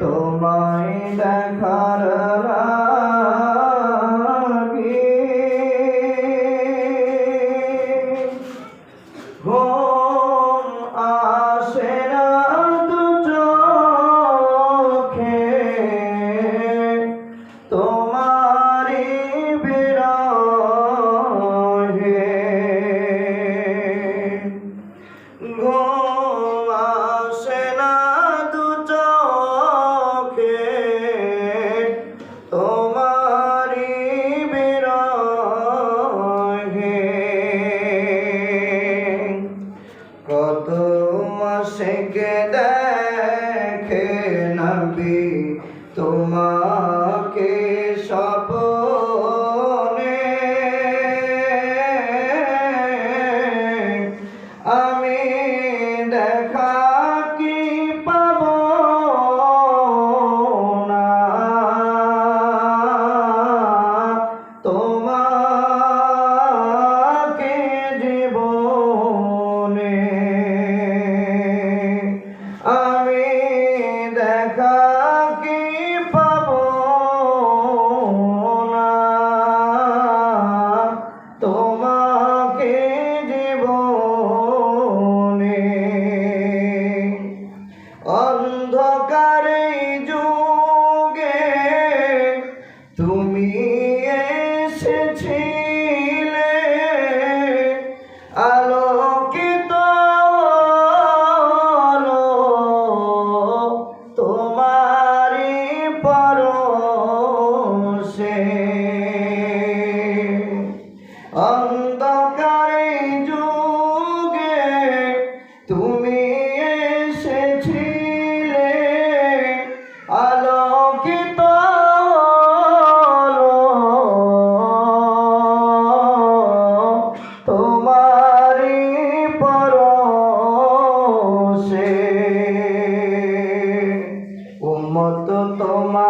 তোমায় দেখার লাগে ঘুম তোমারি বিরহে। কত তোমাকে স্বপনে? আমি দেখা আমি